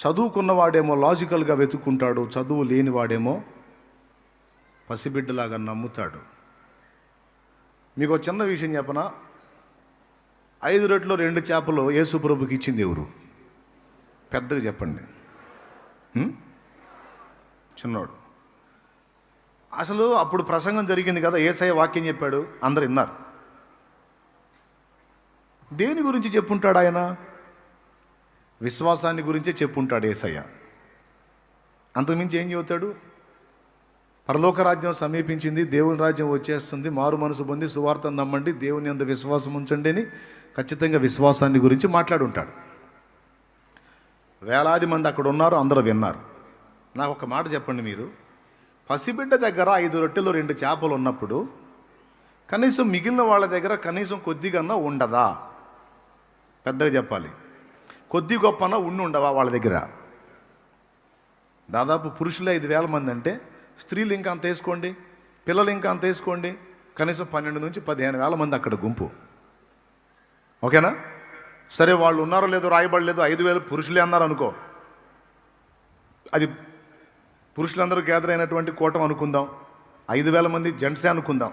చదువుకున్నవాడేమో లాజికల్గా వెతుక్కుంటాడు చదువు లేనివాడేమో పసిబిడ్డలాగా నమ్ముతాడు. మీకు చిన్న విషయం చెప్పనా? ఐదు రెట్లు రెండు చేపలు యేసుప్రభుకి ఇచ్చింది ఎవరు? పెద్దగా చెప్పండి. చిన్నోడు. అసలు అప్పుడు ప్రసంగం జరిగింది కదా ఏసఐ వాక్యం చెప్పాడు అందరు విన్నారు. దేని గురించి చెప్పుంటాడు ఆయన? విశ్వాసాన్ని గురించే చెప్పుంటాడు ఏసయ్య. అంతకుమించి ఏం చెబుతాడు? పరలోక రాజ్యం సమీపించింది దేవుని రాజ్యం వచ్చేస్తుంది మారు మనసు పొంది సువార్తను నమ్మండి దేవుని అంత విశ్వాసం ఉంచండి అని ఖచ్చితంగా విశ్వాసాన్ని గురించి మాట్లాడుంటాడు. వేలాది మంది అక్కడ ఉన్నారు అందరూ విన్నారు. నాకు ఒక మాట చెప్పండి మీరు. పసిబిడ్డ దగ్గర ఐదు రొట్టెలు రెండు చేపలు ఉన్నప్పుడు కనీసం మిగిలిన వాళ్ళ దగ్గర కనీసం కొద్దిగా ఉండదా? పెద్దగా చెప్పాలి. కొద్ది గొప్పన ఉండి ఉండవా వాళ్ళ దగ్గర? దాదాపు పురుషులు ఐదు వేల మంది అంటే స్త్రీలు ఇంకా అంత వేసుకోండి పిల్లలు ఇంకా అంత వేసుకోండి కనీసం పన్నెండు నుంచి పదిహేను వేల మంది అక్కడ గుంపు. ఓకేనా? సరే వాళ్ళు ఉన్నారో లేదో రాయబడలేదు ఐదు వేలు పురుషులే అన్నారు అనుకో. అది పురుషులందరూ గ్యాదర్ అయినటువంటి కూటం అనుకుందాం ఐదు వేల మంది జెంట్సే అనుకుందాం.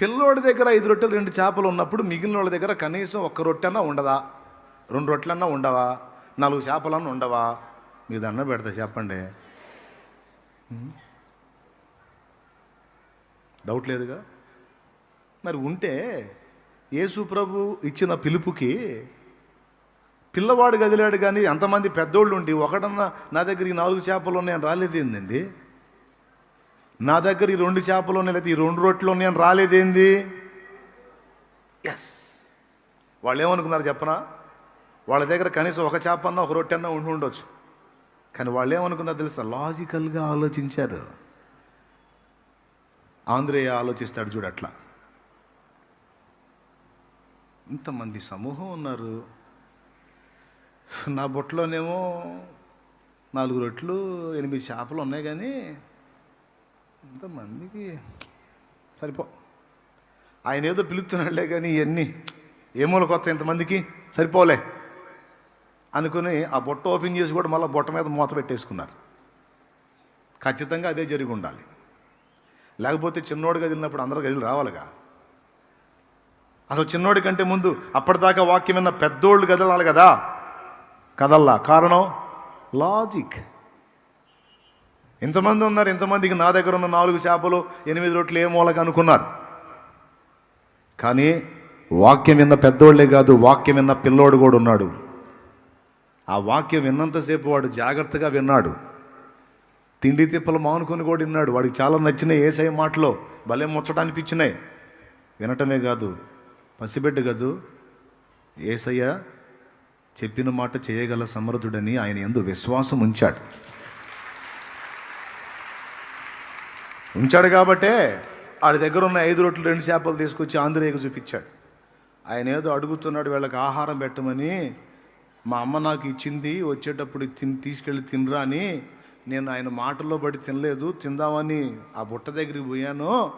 పిల్లోడి దగ్గర ఐదు రొట్టెలు రెండు చేపలు ఉన్నప్పుడు మిగిలిన వాళ్ళ దగ్గర కనీసం ఒక్క రొట్టెన్నా ఉండదా? రెండు రొట్లన్నా ఉండవా? నాలుగు చేపలన్నా ఉండవా? మీ దండ పెడతా చెప్పండి. డౌట్ లేదుగా? మరి ఉంటే యేసు ప్రభు ఇచ్చిన పిలుపుకి పిల్లవాడు గదిలాడు కానీ అంతమంది పెద్దోళ్ళు ఉండి ఒకటన్నా నా దగ్గర ఈ నాలుగు చేపలు ఉన్నాయని రాలేదేందండి నా దగ్గర ఈ రెండు చేపలు ఉన్నాయి లేదా ఈ రెండు రొట్టెలు ఉన్నాయని రాలేదేంది ఎస్ వాళ్ళు ఏమనుకున్నారు చెప్పనా? వాళ్ళ దగ్గర కనీసం ఒక చేపన్న ఒక రొట్టె అన్నా ఉండి ఉండొచ్చు. కానీ వాళ్ళు ఏమనుకుందో తెలుసా? లాజికల్గా ఆలోచించారు. ఆంధ్రేయ ఆలోచిస్తాడు చూడు అట్లా. ఇంతమంది సమూహం ఉన్నారు. నా బొట్టలోనేమో నాలుగు రొట్లు ఎనిమిది చేపలు ఉన్నాయి కానీ ఇంతమందికి సరిపో. ఆయన ఏదో పిలుస్తున్నాడులే కానీ ఇవన్నీ ఏమూల కొత్త ఇంతమందికి? సరిపోలే. అనుకుని ఆ బొట్ట ఓపెన్ చేసి కూడా మళ్ళీ బొట్ట మీద మూత పెట్టేసుకున్నారు. ఖచ్చితంగా అదే జరిగి ఉండాలి. లేకపోతే చిన్నోడు గదిలినప్పుడు అందరూ గదిలు రావాలిగా? అసలు చిన్నోడి కంటే ముందు అప్పటిదాకా వాక్యం విన్న పెద్దోళ్ళు కదలాలి కదా? కదల్లా. కారణం? లాజిక్. ఇంతమంది ఉన్నారు ఇంతమందికి నా దగ్గర ఉన్న నాలుగు చేపలు ఎనిమిది రొట్లు ఏ మూలక అనుకున్నారు. కానీ వాక్యం విన్న పెద్దోళ్ళే కాదు వాక్యం విన్న పిల్లోడు కూడా ఉన్నాడు. ఆ వాక్యం విన్నంతసేపు వాడు జాగ్రత్తగా విన్నాడు. తిండి తిప్పలు మానుకొని కూడా విన్నాడు. వాడికి చాలా నచ్చినాయి ఏసై మాటలో. భలే ముచ్చట అనిపించినాయి వినటమే కాదు పసిబిడ్డ కాదు ఏసయ్య చెప్పిన మాట చేయగల సమర్థుడని ఆయన ఎందు విశ్వాసం ఉంచాడు. ఉంచాడు కాబట్టే వాడి దగ్గర ఉన్న ఐదు రొట్లు రెండు చేపలు తీసుకొచ్చి ఆంధ్రేయకు చూపించాడు. ఆయన ఏదో అడుగుతున్నాడు వీళ్ళకి ఆహారం పెట్టమని మా అమ్మ నాకు ఇచ్చింది వచ్చేటప్పుడు తిని తీసుకెళ్ళి తినరా అని. నేను ఆయన మాటల్లో పడి తినలేదు. తిందామని ఆ బుట్ట దగ్గరికి పోయాను.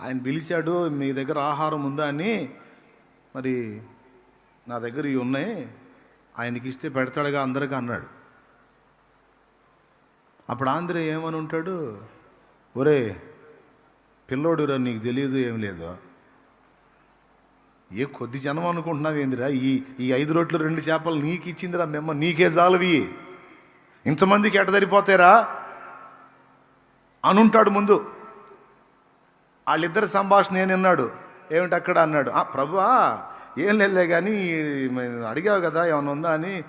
ఆయన పిలిచాడు మీ దగ్గర ఆహారం ఉందా? అని. మరి నా దగ్గర ఇవి ఉన్నాయి. ఆయనకి ఇస్తే పెడతాడుగా అందరికీ అన్నాడు. అప్పుడు ఆంధ్రే ఏమని ఉంటాడు? ఒరే పిల్లోడురా నీకు తెలియదు ఏం లేదు. ఏ కొద్ది జనం అనుకుంటున్నావు ఏందిరా? ఈ ఈ ఐదు రోట్లు రెండు చేపలు నీకు ఇచ్చిందిరా మెమ్మ నీకే జాలవి. ఇంతమందికి ఎట సరిపోతారా అనుంటాడు ముందు. వాళ్ళిద్దరి సంభాషణ ఏం విన్నాడు? ఏమిటి అక్కడ అన్నాడు? "ఆ, ప్రభువా ఏం లేదులే కానీ మేము అడిగావు కదా ఏమైనా ఉందా అని.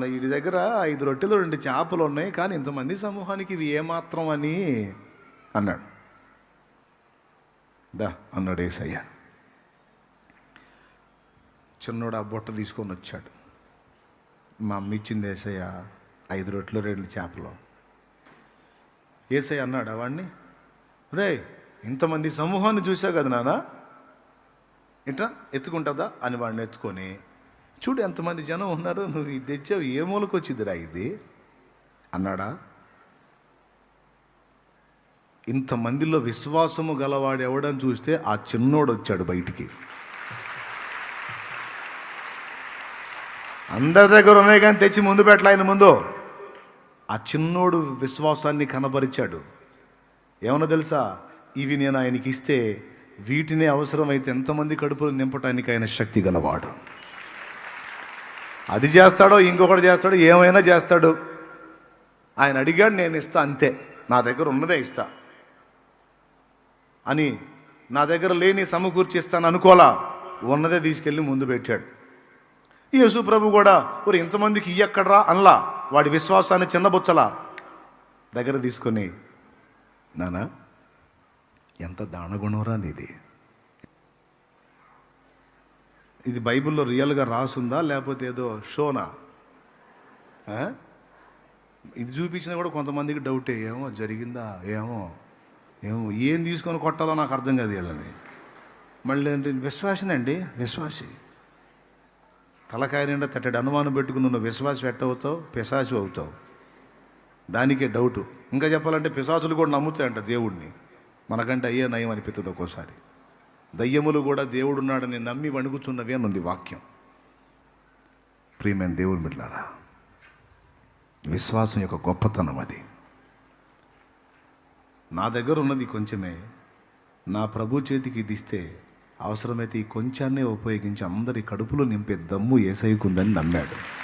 వీడి దగ్గర ఐదు రొట్టెలు రెండు చేపలు ఉన్నాయి కానీ ఇంతమంది సమూహానికి ఇవి ఏమాత్రం అని అన్నాడు. దా అన్నాడు ఏసయ్యా. చిన్నోడు ఆ బుట్ట తీసుకొని వచ్చాడు. మా అమ్మ ఇచ్చింది ఏసయ్య ఐదు రొట్లు రెండు చేపలు. ఏసయ్య అన్నాడు వాడిని రే ఇంతమంది సమూహాన్ని చూసావు కదా నానా? ఇట్లా ఎత్తుకుంటుందా అని వాడిని ఎత్తుకొని చూడు ఎంతమంది జనం ఉన్నారు నువ్వు ఇది తెచ్చావు ఏ మూలకు వచ్చిందిరా ఇది? అన్నాడా ఇంతమందిలో విశ్వాసము గలవాడు ఎవడని చూస్తే ఆ చిన్నోడు వచ్చాడు బయటికి. అందరి దగ్గర ఉన్నాయి కానీ తెచ్చి ముందు పెట్టలే ఆయన ముందు. ఆ చిన్నోడు విశ్వాసాన్ని కనబరిచాడు. ఏమన్నా తెలుసా? ఇవి నేను ఆయనకి ఇస్తే వీటినే అవసరమైతే ఎంతమంది కడుపులు నింపటానికి ఆయన శక్తి గలవాడు. అది చేస్తాడో ఇంకొకటి చేస్తాడో ఏమైనా చేస్తాడు. ఆయన అడిగాడు నేను ఇస్తా అంతే. నా దగ్గర ఉన్నదే ఇస్తా. అని నా దగ్గర లేని సమకూర్చిస్తాను అనుకోలా ఉన్నదే తీసుకెళ్ళి ముందు పెట్టాడు. యేసు ప్రభు కూడా మరి ఇంతమందికి ఇయ్యక్కడ్రా అనలా. వాడి విశ్వాసాన్ని చిన్నబుచ్చలా దగ్గర తీసుకొని నానా ఎంత దానగుణంరా నీది? ఇది బైబిల్లో రియల్గా రాసుందా? లేకపోతే ఏదో షోనా? ఇది చూపించినా కూడా కొంతమందికి డౌటే ఏమో జరిగిందా? ఏమో ఏమో ఏం తీసుకొని కొట్టాలో నాకు అర్థం కాదు వీళ్ళని. మళ్ళీ అంటే విశ్వాసనండి? విశ్వాసి. తలకాయ నిండా తట్టడి అనుమానం పెట్టుకుని నువ్వు విశ్వాసం ఎట్టవుతావు? పిశాసి అవుతావు. దానికే డౌటు ఇంకా చెప్పాలంటే పిశాచులు కూడా నమ్ముతాయంట దేవుడిని మనకంటే అయ్యే నయం అనిపిస్తుంది ఒక్కోసారి. దయ్యములు కూడా దేవుడున్నాడని నమ్మి వణుకుతున్నవి అని ఉంది వాక్యం. ప్రియమైన దేవుని బిడ్డారా విశ్వాసం యొక్క గొప్పతనం అది. నా దగ్గర ఉన్నది కొంచెమే. నా ప్రభు చేతికి ఇది ఇస్తే అవసరమైతే ఈ కొంచాన్నే ఉపయోగించి అందరి కడుపులో నింపే దమ్ము ఏసైకుందని నమ్మాడు.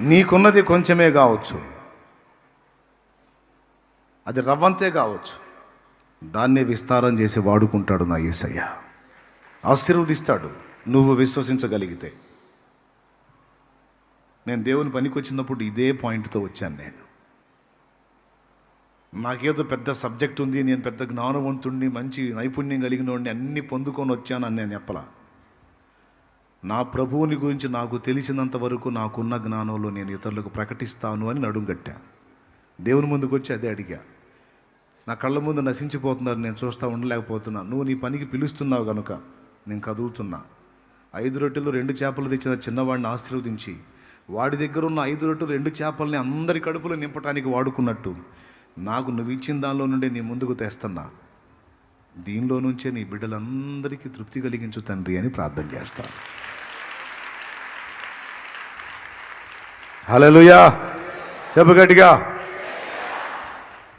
నీకున్నది కొంచెమే కావచ్చు. అది రవ్వంతే కావచ్చు. దాన్నే విస్తారం చేసి వాడుకుంటాడు నా ఏసయ్య. ఆశీర్వదిస్తాడు. నువ్వు విశ్వసించగలిగితే. నేను దేవుని పనికి వచ్చినప్పుడు ఇదే పాయింట్తో వచ్చాను నేను. నాకేదో పెద్ద సబ్జెక్ట్ ఉంది నేను పెద్ద జ్ఞానవంతుణ్ణి మంచి నైపుణ్యం కలిగిన వాడిని అన్ని పొందుకొని వచ్చానని నేను చెప్పలా. నా ప్రభువుని గురించి నాకు తెలిసినంత వరకు నాకున్న జ్ఞానంలో నేను ఇతరులకు ప్రకటిస్తాను అని నడుంగట్టా దేవుని ముందుకు వచ్చి అదే అడిగా. నా కళ్ళ ముందు నశించిపోతున్నారు నేను చూస్తూ ఉండలేకపోతున్నా. నువ్వు నీ పనికి పిలుస్తున్నావు కనుక నేను కదులుతున్నా. ఐదు రొట్టెలు రెండు చేపలు తెచ్చిన చిన్నవాడిని ఆశీర్వదించి వాడి దగ్గర ఉన్న ఐదు రొట్టెలు రెండు చేపల్ని అందరి కడుపులో నింపడానికి వాడుకున్నట్టు నాకు నువ్వు ఇచ్చిన దానిలో నుండి నీ ముందుకు తెస్తున్నా. దీనిలో నుంచే నీ బిడ్డలందరికీ తృప్తి కలిగించు తండ్రి అని ప్రార్థన చేస్తాను హలోయా చెప్పగట్టిగా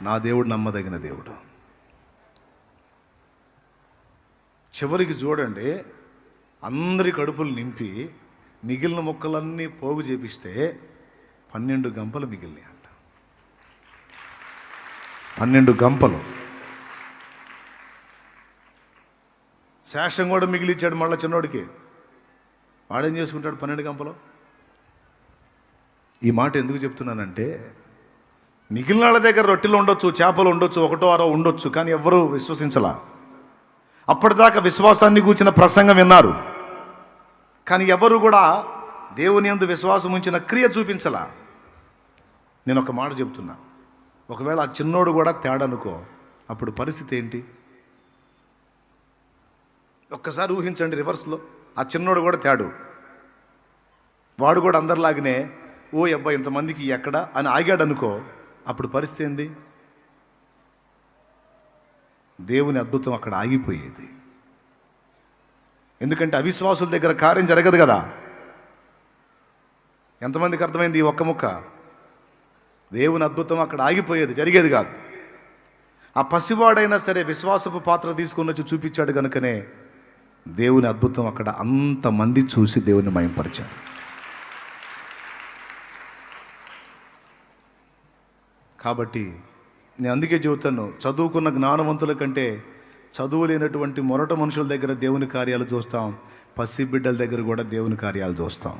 నా దేవుడు నమ్మదగిన దేవుడు. చివరికి చూడండి అందరి కడుపులు నింపి మిగిలిన మొక్కలన్నీ పోగు చేపిస్తే పన్నెండు గంపలు మిగిలినాయి. పన్నెండు గంపలు. శేషం కూడా మిగిలిచ్చాడు మళ్ళీ చిన్నోడికి. వాడేం చేసుకుంటాడు పన్నెండు గంపలు? ఈ మాట ఎందుకు చెప్తున్నానంటే మిగిలిన వాళ్ళ దగ్గర రొట్టెలు ఉండొచ్చు చేపలు ఉండొచ్చు ఒకటో అరో ఉండొచ్చు కానీ ఎవ్వరూ విశ్వసించలా. అప్పటిదాకా విశ్వాసాన్ని కూర్చిన ప్రసంగం విన్నారు. కానీ ఎవరు కూడా దేవుని యందు విశ్వాసం ఉంచిన క్రియ చూపించలా. నేను ఒక మాట చెప్తున్నా. ఒకవేళ ఆ చిన్నోడు కూడా తేడనుకో అప్పుడు పరిస్థితి ఏంటి? ఒక్కసారి ఊహించండి రివర్స్లో. ఆ చిన్నోడు కూడా తేడు. వాడు కూడా అందరిలాగనే ఓ అబ్బా ఇంతమందికి ఎక్కడ? అని ఆగాడు అనుకో అప్పుడు పరిస్థితి ఏంది? దేవుని అద్భుతం అక్కడ ఆగిపోయేది. ఎందుకంటే అవిశ్వాసుల దగ్గర కార్యం జరగదు కదా. ఎంతమందికి అర్థమైంది ఈ ఒక్క ముక్క? దేవుని అద్భుతం అక్కడ ఆగిపోయేది జరిగేది కాదు. ఆ పసివాడైనా సరే విశ్వాసపు పాత్ర తీసుకొని వచ్చి చూపించాడు కనుకనే దేవుని అద్భుతం అక్కడ అంతమంది చూసి దేవుని మయంపరిచారు. కాబట్టి నేను అందుకే చెబుతాను చదువుకున్న జ్ఞానవంతుల కంటే చదువు లేనటువంటి మొరట మనుషుల దగ్గర దేవుని కార్యాలు చూస్తాం పసిబిడ్డల దగ్గర కూడా దేవుని కార్యాలు చూస్తాం.